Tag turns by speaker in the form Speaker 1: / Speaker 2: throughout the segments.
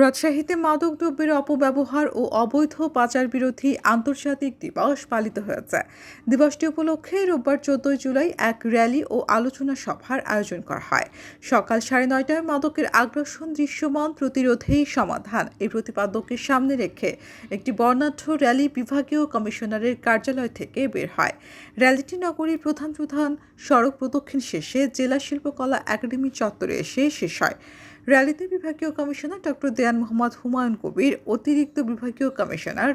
Speaker 1: রাজশাহীতে মাদক দ্রব্যের অপব্যবহার ও অবৈধ পাচার বিরোধী আন্তর্জাতিক দিবস পালিত হয়েছে দিবসটি উপলক্ষে রোববার চোদ্দই জুলাই এক র্যালি ও আলোচনা সভার আয়োজন করা হয় সকাল সাড়ে নয়টায় মাদকের আগ্রাসন দৃশ্যমান প্রতিরোধেই সমাধান এই প্রতিপাদ্যকে সামনে রেখে একটি বর্ণাঢ্য র্যালি বিভাগীয় কমিশনারের কার্যালয় থেকে বের হয় র্যালিটি নগরীর প্রধান প্রধান সড়ক প্রদক্ষিণ শেষে জেলা শিল্পকলা একাডেমি চত্বরে এসে শেষ হয় র্যালিতে বিভাগীয় কমিশনার ডক্টর দেয়ান মোহাম্মদ হুমায়ুন কবির অতিরিক্ত বিভাগীয় কমিশনার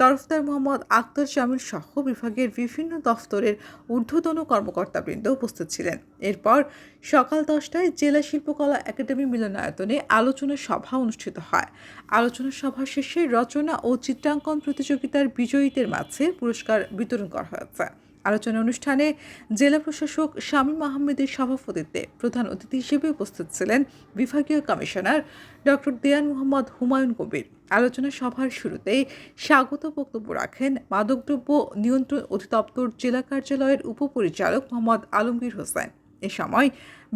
Speaker 1: তরফদার মোহাম্মদ আক্তার জামিল সহ বিভাগের বিভিন্ন দফতরের ঊর্ধ্বতন কর্মকর্তাবৃন্দ উপস্থিত ছিলেন এরপর সকাল দশটায় জেলা শিল্পকলা একাডেমি মিলনায়তনে আলোচনা সভা অনুষ্ঠিত হয় আলোচনা সভা শেষে রচনা ও চিত্রাঙ্কন প্রতিযোগিতার বিজয়ীদের মাঝে পুরস্কার বিতরণ করা হয়েছে আলোচনা অনুষ্ঠানে জেলা প্রশাসক শামীম আহমেদের সভাপতিত্বে প্রধান অতিথি হিসেবে উপস্থিত ছিলেন বিভাগীয় কমিশনার ডক্টর দেয়ান মোহাম্মদ হুমায়ুন কবির আলোচনা সভার শুরুতেই স্বাগত বক্তব্য রাখেন মাদকদ্রব্য নিয়ন্ত্রণ অধিদপ্তর জেলা কার্যালয়ের উপপরিচালক মোহাম্মদ আলমগীর হোসেন এ সময়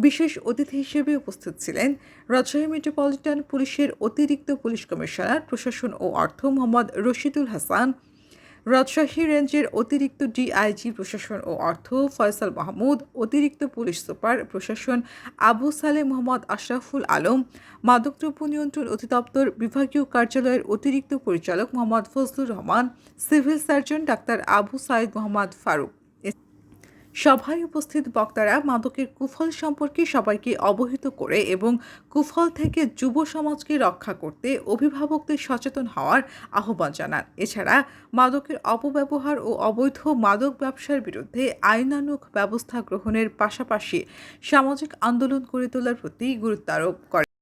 Speaker 1: বিশেষ অতিথি হিসেবে উপস্থিত ছিলেন রাজশাহী মেট্রোপলিটন পুলিশের অতিরিক্ত পুলিশ কমিশনার প্রশাসন ও অর্থ মোহাম্মদ রশিদুল হাসান রাজশাহী রেঞ্জের অতিরিক্ত ডিআইজি প্রশাসন ও অর্থ ফয়সাল মাহমুদ অতিরিক্ত পুলিশ সুপার প্রশাসন আবু সালে মোহাম্মদ আশরাফুল আলম মাদকদ্রব্য নিয়ন্ত্রণ অধিদপ্তর বিভাগীয় কার্যালয়ের অতিরিক্ত পরিচালক Mohammad Fazlur Rahman civil surgeon doctor Abu Saeed Mohammad Faruk সভায় উপস্থিত বক্তারা মাদকের কুফল সম্পর্কে সবাইকে অবহিত করে এবং কুফল থেকে যুব সমাজকে রক্ষা করতে অভিভাবকদের সচেতন হওয়ার আহ্বান জানান এছাড়া মাদকের অপব্যবহার ও অবৈধ মাদক ব্যবসার বিরুদ্ধে আইনানুক ব্যবস্থা গ্রহণের পাশাপাশি সামাজিক আন্দোলন করে তোলার প্রতি গুরুত্ব আরোপ করে